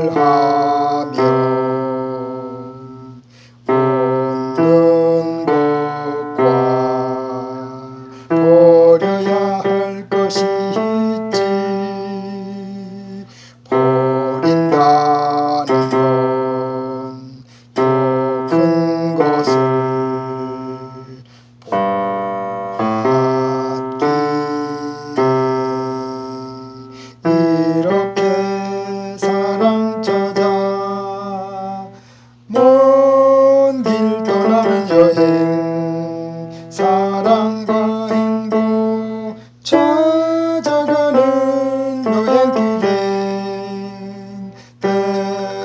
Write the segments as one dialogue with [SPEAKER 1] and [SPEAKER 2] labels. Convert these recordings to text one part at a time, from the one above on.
[SPEAKER 1] Amen. Und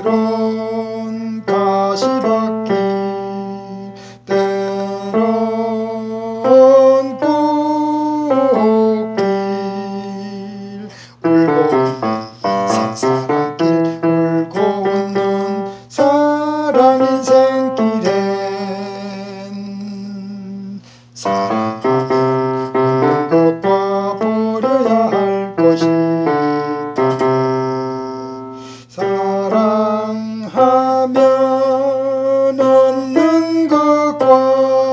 [SPEAKER 1] 때론 가시밭길 때론 꽃길. 울고 웃는 산사랑길 울고 웃는 사랑 인생길엔 사랑하는 웃는 것과 버려야 할 것이 Lord.